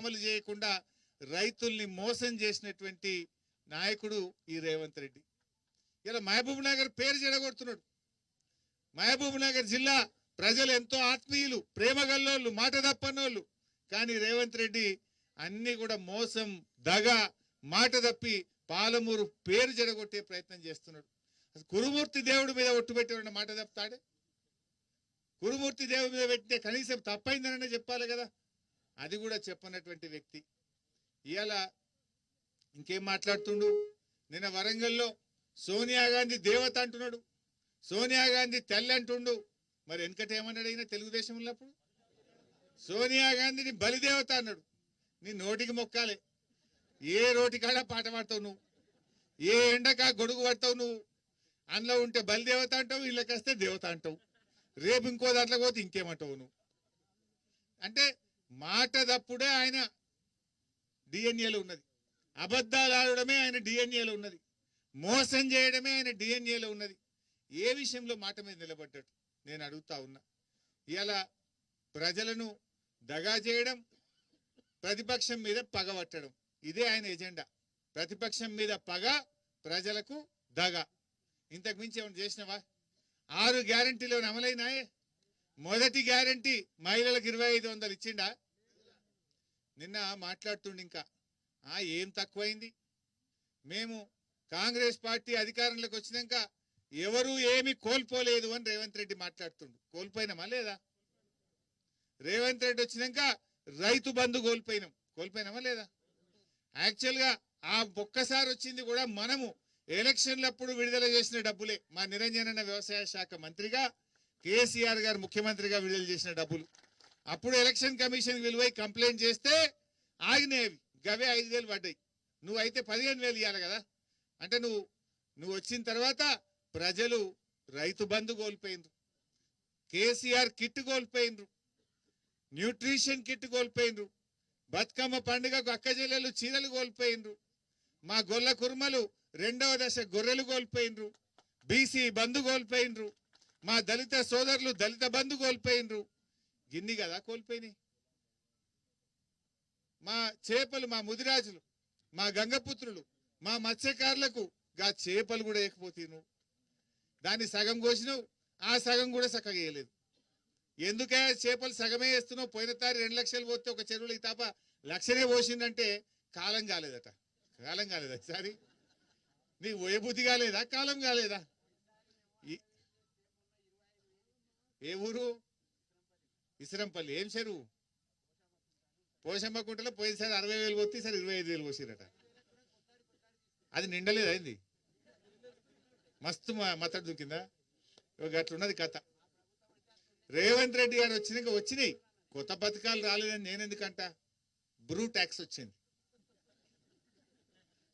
అమలు చేయకుండా రైతుల్ని మోసం చేసినటువంటి నాయకుడు ఈ రేవంత్ రెడ్డి. ఇలా మహబూబ్ నగర్ పేరు చెడగొడుతున్నాడు. మహబూబ్ నగర్ జిల్లా ప్రజలు ఎంతో ఆత్మీయులు ప్రేమగల్లోళ్ళు మాట తప్పనోళ్ళు. కానీ రేవంత్ రెడ్డి అన్ని కూడా మోసం దగ మాట తప్పి పాలమూరు పేరు జడగొట్టే ప్రయత్నం చేస్తున్నాడు. కురుమూర్తి దేవుడి మీద ఒట్టు పెట్టారన్న మాట తప్పుతాడే? కురుమూర్తి దేవుడి మీద పెట్టితే కనీసం తప్పైందననే చెప్పాలి కదా. అది కూడా చెప్పనటువంటి వ్యక్తి. ఇవాళ ఇంకేం మాట్లాడుతుండు? నిన్న వరంగల్లో సోనియా గాంధీ దేవత అంటున్నాడు. సోనియా గాంధీ తెల్ల అంటుండు. మరి వెనకట ఏమన్నాడు అయినా తెలుగుదేశం ఉన్నప్పుడు సోనియా గాంధీని బలిదేవత అన్నాడు. నీ నోటికి మొక్కాలి. ఏ రోటికాడా పాట పాడతావు నువ్వు? ఏ ఎండకా గొడుగు పడతావు నువ్వు? అందులో ఉంటే బలిదేవత అంటావు వీళ్ళకి వస్తే దేవత అంటావు. రేపు ఇంకో దాంట్లో పోతే ఇంకేమంటావు నువ్వు? అంటే మాట తప్పుడే ఆయన డిఎన్ఏలో ఉన్నది. అబద్ధాలు ఆడడమే ఆయన డిఎన్ఏలో ఉన్నది. మోసం చేయడమే ఆయన డిఎన్ఏలో ఉన్నది. ఏ విషయంలో మాట మీద నిలబడ్డాడు? నేను అడుగుతా ఉన్నా. ఇలా ప్రజలను దగా చేయడం ప్రతిపక్షం మీద పగబట్టడం ఇదే ఆయన ఎజెండా. ప్రతిపక్షం మీద పగ ప్రజలకు దగ. ఇంతకు మించి ఏమైనా చేసినవా? ఆరు గ్యారంటీలో అమలైనాయే? మొదటి గ్యారంటీ మహిళలకు ఇరవై ఐదు వందలు ఇచ్చిండా? నిన్న మాట్లాడుతుండి ఇంకా. ఆ ఏం తక్కువైంది? మేము కాంగ్రెస్ పార్టీ అధికారంలోకి వచ్చినాక ఎవరు ఏమి కోల్పోలేదు అని రేవంత్ రెడ్డి మాట్లాడుతుండు. కోల్పోయినామా లేదా? రేవంత్ రెడ్డి వచ్చినాక రైతు బంధు కోల్పోయినాం. కోల్పోయినామా లేదా? యాక్చువల్గా ఆ ఒక్కసారి వచ్చింది కూడా మనము ఎలక్షన్లప్పుడు విడుదల చేసిన డబ్బులే. మా నిరంజనన్న వ్యవసాయ శాఖ మంత్రిగా కేసీఆర్ గారు ముఖ్యమంత్రిగా విడుదల చేసిన డబ్బులు. అప్పుడు ఎలక్షన్ కమిషన్ విలువై కంప్లైంట్ చేస్తే ఆగినేవి. గవే ఐదు వేలు పడ్డాయి. నువ్వు అయితే పదిహేను వేలు ఇవ్వాలి కదా. అంటే నువ్వు నువ్వు వచ్చిన తర్వాత ప్రజలు రైతు బంధు కోల్పోయిండ్రు. కేసీఆర్ కిట్ కోల్పోయిండ్రు. న్యూట్రిషన్ కిట్ కోల్పోయిండ్రు. బతుకమ్మ పండుగకు అక్కజెల్లెలు చీరలు కోల్పోయిండ్రు. మా గొల్ల కుర్మలు రెండవ దశ గొర్రెలు కోల్పోయిండ్రు. బీసీ బంధు కోల్పోయిండ్రు. మా దళిత సోదరులు దళిత బంధు కోల్పోయిండ్రు గిన్ని కదా కోల్పోయినాయి? మా చేపలు మా ముదిరాజులు మా గంగపుత్రులు మా మత్స్యకారులకు గా చేపలు కూడా వేయకపోతేను దాన్ని సగం కోసినావు ఆ సగం కూడా చక్కగా వేయలేదు. ఎందుకే చేపలు సగమే వేస్తున్నావు? పోయిన తారి రెండు లక్షలు పోతే ఒక చెరువులకి తప్ప లక్షనే పోసిందంటే కాలం కాలేదట. కాలం కాలేదా ఈసారి? నీకు పోయే బుద్ధి కాలేదా? కాలం కాలేదా? ఏ ఊరు? ఇసరంపల్లి. ఏం చెరువు పోషమ్మకుంటలో పోయినసారి అరవై వేలు పోతే ఈసారి ఇరవై ఐదు వేలు పోసిరట. అది నిండలేదు అయింది. మస్తు మ- మత్తడి దూకిందా? ఇక అట్లున్నది కథ. రేవంత్ రెడ్డి గారు వచ్చినాక వచ్చినాయి. కొత్త పథకాలు రాలేదని నేను ఎందుకంట బ్రూ ట్యాక్స్ వచ్చింది.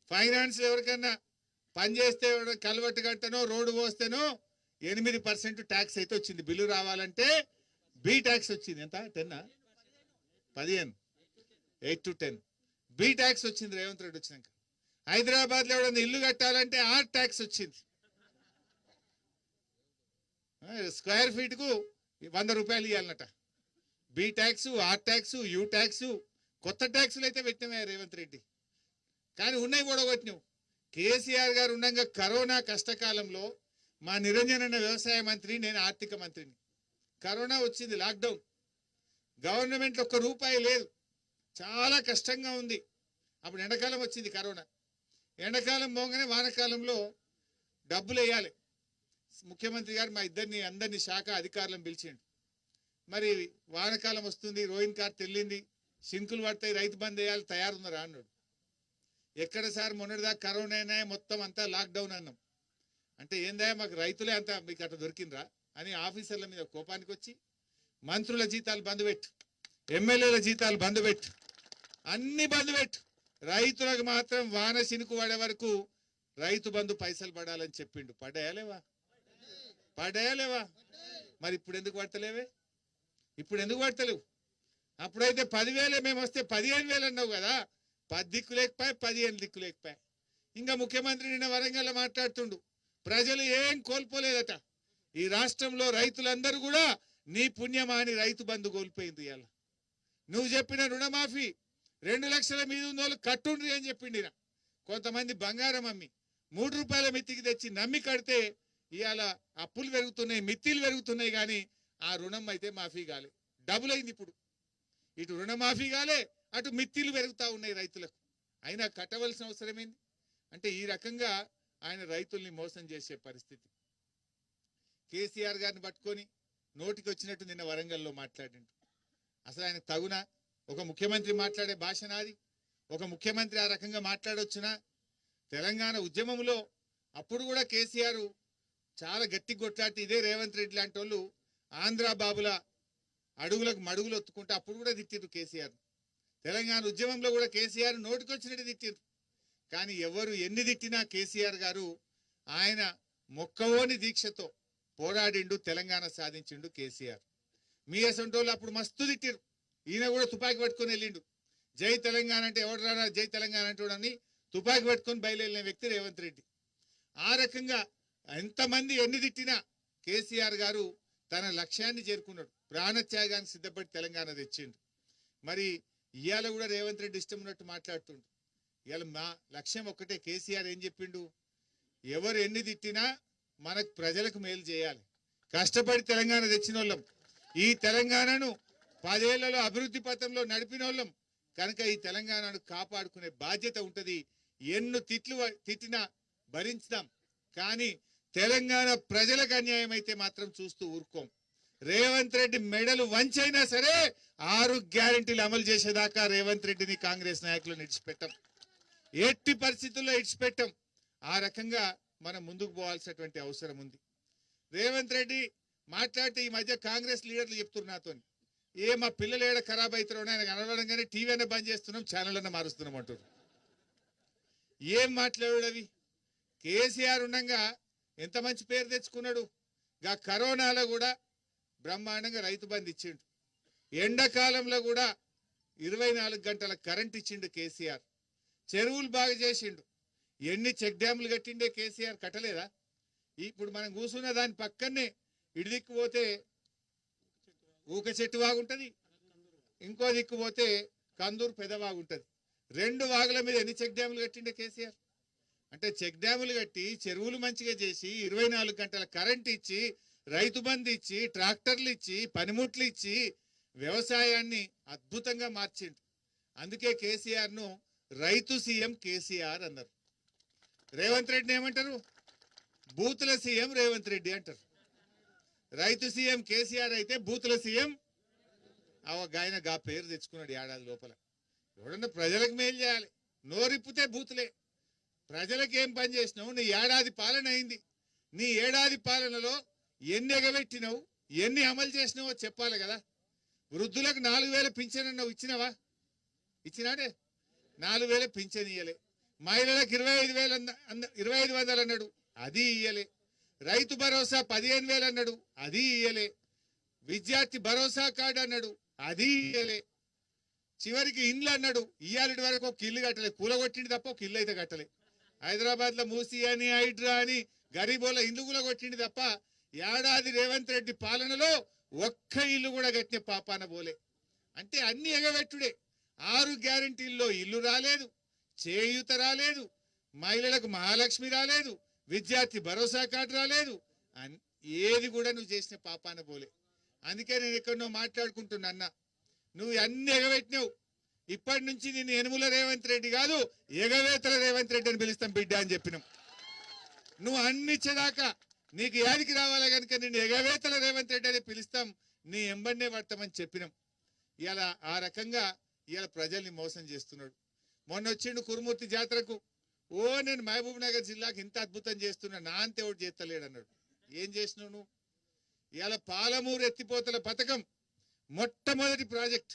ఫైనాన్స్ ఎవరికన్నా పని చేస్తే కలవట్టు కట్టనో రోడ్డు పోస్తేనో ఎనిమిది పర్సెంట్ ట్యాక్స్ అయితే వచ్చింది. బిల్లు రావాలంటే బి ట్యాక్స్ వచ్చింది. ఎంత? టెన్నా పదిహేను. Eight to ten. B tax వచ్చింది రేవంత్ రెడ్డి వచ్చినాక. హైదరాబాద్లో ఎవడన్నా ఇల్లు కట్టాలంటే ఆర్ ట్యాక్స్ వచ్చింది. స్క్వేర్ ఫీట్కు వంద రూపాయలు ఇవ్వాలన్నట B tax R tax U tax కొత్త ట్యాక్సులు అయితే పెట్టినవే రేవంత్ రెడ్డి. కానీ ఉన్నాయి కూడా కొట్టినావు. కేసీఆర్ గారు ఉండగా కరోనా కష్టకాలంలో మా నిరంజన్ అన్న వ్యవసాయ మంత్రి నేను ఆర్థిక మంత్రిని. కరోనా వచ్చింది లాక్డౌన్. గవర్నమెంట్ ఒక్క రూపాయి లేదు. చాలా కష్టంగా ఉంది. అప్పుడు ఎండాకాలం వచ్చింది కరోనా. ఎండాకాలం పోగానే వానకాలంలో డబ్బులు వేయాలి. ముఖ్యమంత్రి గారు మా ఇద్దరిని అందరినీ శాఖ అధికారులను పిలిచిండు. మరి వానకాలం వస్తుంది రోహిన్ కార్ తెల్లింది సింకులు పడతాయి రైతు బంద్ వేయాలి తయారున్నారా అన్నాడు. ఎక్కడ సార్ మొన్నటిదాకా కరోనా అయినా మొత్తం అంతా లాక్డౌన్ అన్నాం. అంటే ఏందా మాకు రైతులే అంతా మీకు అట్లా దొరికిందా అని ఆఫీసర్ల మీద కోపానికి వచ్చి మంత్రుల జీతాలు బంద్ పెట్టు ఎమ్మెల్యేల జీతాలు బంద్ పెట్టు అన్ని బంద్ పెట్టు రైతులకు మాత్రం వాన సినుకు పడే వరకు రైతు బంధు పైసలు పడాలని చెప్పిండు. పడేయలేవా పడేయలేవా మరి ఇప్పుడు ఎందుకు పడతలేవే? ఇప్పుడు ఎందుకు పడతలేవు? అప్పుడైతే పదివేలే మేము వస్తే పదిహేను వేలు అన్నావు కదా. పది దిక్కు లేకపోయా పదిహేను దిక్కు లేకపోయా? ఇంకా ముఖ్యమంత్రి నిన్న వరంగల్లో మాట్లాడుతుండు. ప్రజలు ఏం కోల్పోలేదట. ఈ రాష్ట్రంలో రైతులందరూ కూడా నీ పుణ్యమా అని రైతు బంధు కోల్పోయింది ఇవాళ. నువ్వు చెప్పిన రుణమాఫీ రెండు లక్షల మీద ఉన్న వాళ్ళు కట్టుండ్రి అని చెప్పిండి కొంతమంది బంగారం అమ్మి మూడు రూపాయల మిత్తికి తెచ్చి నమ్మి కడితే ఇవాళ అప్పులు పెరుగుతున్నాయి మిత్తిలు పెరుగుతున్నాయి కానీ ఆ రుణం అయితే మాఫీ కాలే. డబుల్ అయింది ఇప్పుడు. ఇటు రుణమాఫీ కాలే అటు మిత్తిలు పెరుగుతా ఉన్నాయి రైతులకు. అయినా కట్టవలసిన అవసరం ఏంది? అంటే ఈ రకంగా ఆయన రైతుల్ని మోసం చేసే పరిస్థితి. కేసీఆర్ గారిని పట్టుకొని నోటికి వచ్చినట్టు నిన్న వరంగల్లో మాట్లాడిండు. అసలు ఆయన తగునా? ఒక ముఖ్యమంత్రి మాట్లాడే భాష నాది. ఒక ముఖ్యమంత్రి ఆ రకంగా మాట్లాడొచ్చునా? తెలంగాణ ఉద్యమంలో అప్పుడు కూడా కేసీఆర్ చాలా గట్టి కొట్లాటి ఇదే రేవంత్ రెడ్డి లాంటి వాళ్ళు ఆంధ్ర బాబుల అడుగులకు మడుగులు ఒత్తుకుంటే అప్పుడు కూడా తిట్టిరు కేసీఆర్. తెలంగాణ ఉద్యమంలో కూడా కేసీఆర్ నోటికొచ్చినట్టు తిట్టిరు కానీ ఎవరు ఎన్ని తిట్టినా కేసీఆర్ గారు ఆయన మొక్కవోని దీక్షతో పోరాడిండు తెలంగాణ సాధించిండు కేసీఆర్. మీ అసంటోళ్ళు అప్పుడు మస్తు తిట్టిరు ఈయన కూడా తుపాకీ పట్టుకొని వెళ్ళిండు. జై తెలంగాణ అంటే ఎవడు రారా? జై తెలంగాణ అంటాడని తుపాకీ పట్టుకొని బయలుదేరిన వ్యక్తి రేవంత్ రెడ్డి. ఆ రకంగా ఎంతమంది ఎన్ని తిట్టినా కేసీఆర్ గారు తన లక్ష్యాన్ని చేరుకున్నాడు. ప్రాణత్యాగానికి సిద్ధపడి తెలంగాణ తెచ్చిండు. మరి ఇవాళ కూడా రేవంత్ రెడ్డి ఇష్టం ఉన్నట్టు మాట్లాడుతుండు. ఇవాళ మా లక్ష్యం ఒక్కటే కేసీఆర్ ఏం చెప్పిండు? ఎవరు ఎన్ని తిట్టినా మనకు ప్రజలకు మేలు చేయాలి. కష్టపడి తెలంగాణ తెచ్చిన వాళ్ళం ఈ తెలంగాణను పదేళ్ళలో అభివృద్ధి పథంలో నడిపిన వాళ్ళం కనుక ఈ తెలంగాణను కాపాడుకునే బాధ్యత ఉంటది. ఎన్ను తిట్లు తిట్టినా భరించుదాం కానీ తెలంగాణ ప్రజలకు అన్యాయం అయితే మాత్రం చూస్తూ ఊరుకోం. రేవంత్ రెడ్డి మెడలు వంచైనా సరే ఆరు గ్యారంటీలు అమలు చేసేదాకా రేవంత్ రెడ్డిని కాంగ్రెస్ నాయకులు నిడిచిపెట్టాం. ఎట్టి పరిస్థితుల్లో ఇడిచిపెట్టం ఆ రకంగా మనం ముందుకు పోవాల్సినటువంటి అవసరం ఉంది. రేవంత్ రెడ్డి మాట్లాడితే ఈ మధ్య కాంగ్రెస్ లీడర్లు చెప్తున్నారు నాతో ఏ మా పిల్లలు ఏడ ఖరాబ్ అవుతారో ఆయన కనబడంగానే టీవీ అన్న బంద్ చేస్తున్నాం ఛానల్ అన్న మారుస్తున్నాం అంటారు ఏం మాట్లాడాడు అవి? కేసీఆర్ ఉండగా ఎంత మంచి పేరు తెచ్చుకున్నాడు? గా కరోనాలో కూడా బ్రహ్మాండంగా రైతు బంద్ ఇచ్చిండు. ఎండాకాలంలో కూడా ఇరవై నాలుగు గంటల కరెంట్ ఇచ్చిండు కేసీఆర్. చెరువులు బాగా చేసిండు. ఎన్ని చెక్ డ్యాములు కట్టిండే కేసీఆర్ కట్టలేదా? ఇప్పుడు మనం కూర్చున్న దాని పక్కనే ఇడిదిక్కు పోతే ఊక చెట్టు వాగుంటుంది ఇంకో దిక్కు పోతే కందూరు పెదవాగుంటది రెండు వాగుల మీద ఎన్ని చెక్ డ్యాములు కట్టిండే కేసీఆర్? అంటే చెక్ డ్యాములు కట్టి చెరువులు మంచిగా చేసి ఇరవై నాలుగు గంటల కరెంట్ ఇచ్చి రైతు బంధు ఇచ్చి ట్రాక్టర్లు ఇచ్చి పనిముట్లు ఇచ్చి వ్యవసాయాన్ని అద్భుతంగా మార్చిండు. అందుకే కేసీఆర్ను రైతు సీఎం కేసీఆర్ అన్నారు. రేవంత్ రెడ్డిని ఏమంటారు? బూతుల సీఎం రేవంత్ రెడ్డి అంటారు. రైతు సీఎం కేసీఆర్ అయితే బూతుల సీఎం అవ గా పేరు తెచ్చుకున్నాడు ఏడాది లోపల. ఎవడన్నా ప్రజలకు మేలు చేయాలి. నోరిప్పితే బూతులే. ప్రజలకు ఏం పని చేసినావు? నీ ఏడాది పాలన అయింది. నీ ఏడాది పాలనలో ఎన్ని ఎగబెట్టినావు? ఎన్ని అమలు చేసినావో చెప్పాలి కదా. వృద్ధులకు నాలుగు వేల పింఛన్ అన్నావు ఇచ్చినావా? ఇచ్చినాడే? నాలుగు వేలు పింఛన్ ఇయ్యలే. మహిళలకు ఇరవై ఐదు వేలు ఇరవై ఐదు వందలు అన్నాడు. అది ఇయ్యలే. రైతు భరోసా పదిహేను వేలు అన్నాడు. అది ఇయ్యలే. విద్యార్థి భరోసా కార్డు అన్నాడు. అది ఇయ్యలే. చివరికి ఇండ్లు అన్నాడు. ఇయ్యాలటి వరకు ఒక ఇల్లు కట్టలే. కూలగొట్టింది తప్ప ఒక ఇల్లు అయితే కట్టలే. హైదరాబాద్లో మూసి అని హైడ్రా అని గరీబోల ఇల్లు కూడా తప్ప ఏడాది రేవంత్ రెడ్డి పాలనలో ఒక్క ఇల్లు కూడా కట్టిన పాపాన పోలే. అంటే అన్ని ఎగబెట్టుడే. ఆరు గ్యారంటీల్లో ఇల్లు రాలేదు చేయూత రాలేదు మహిళలకు మహాలక్ష్మి రాలేదు విద్యార్థి భరోసా కార్డు రాలేదు ఏది కూడా నువ్వు చేసిన పాపాన పోలే. అందుకే నేను ఎక్కడో మాట్లాడుకుంటున్నా అన్న. నువ్వు అన్ని ఎగబెట్టినావు. ఇప్పటి నుంచి నేను ఎనుముల రేవంత్ రెడ్డి కాదు ఎగవేతల రేవంత్ రెడ్డి అని పిలుస్తాం బిడ్డ అని చెప్పినాం. నువ్వు అన్నిచ్చేదాకా నీకు యాదికి రావాలి కనుక నేను ఎగవేతల రేవంత్ రెడ్డి అని పిలుస్తాం నీ ఎంబడినే పడతామని చెప్పినాం. ఇలా ఆ రకంగా ఇవాళ ప్రజల్ని మోసం చేస్తున్నాడు. మొన్న వచ్చిండు కురుమూర్తి జాతరకు. ఓ నేను మహబూబ్ నగర్ జిల్లాకి ఇంత అద్భుతం చేస్తున్నా నా అంతే ఒకటి చేస్తలేడు అన్నాడు. ఏం చేసినావు నువ్వు? ఇవాళ పాలమూరు ఎత్తిపోతల పథకం మొట్టమొదటి ప్రాజెక్ట్.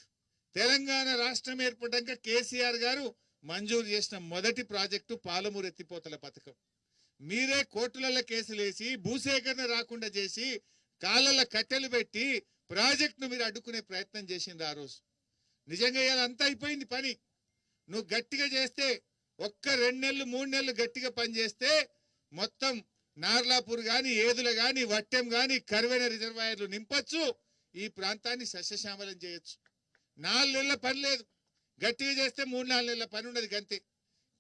తెలంగాణ రాష్ట్రం ఏర్పడ్డాక కేసీఆర్ గారు మంజూరు చేసిన మొదటి ప్రాజెక్టు పాలమూరు ఎత్తిపోతల పథకం. మీరే కోర్టులలో కేసులేసి భూసేకరణ రాకుండా చేసి కాళ్ళల్లో కట్టెలు పెట్టి ప్రాజెక్టును మీరు అడ్డుకునే ప్రయత్నం చేసింది ఆ రోజు. నిజంగా ఇలా అంతా అయిపోయింది పని. నువ్వు గట్టిగా చేస్తే ఒక్క రెండు నెలలు మూడు నెలలు గట్టిగా పని చేస్తే మొత్తం నార్లాపూర్ గాని ఏదుల కానీ వట్టెం గాని కరువైన రిజర్వాయర్లు నింపొచ్చు ఈ ప్రాంతాన్ని సస్యశ్యామలం చేయొచ్చు. నాలుగు నెలల పని లేదు. గట్టిగా చేస్తే మూడు నాలుగు నెలల పని ఉండదు గంతే.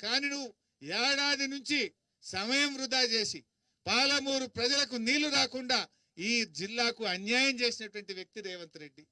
కానీ నువ్వు ఏడాది నుంచి సమయం వృధా చేసి పాలమూరు ప్రజలకు నీళ్ళు రాకుండా ఈ జిల్లాకు అన్యాయం చేసినటువంటి వ్యక్తి రేవంత్ రెడ్డి.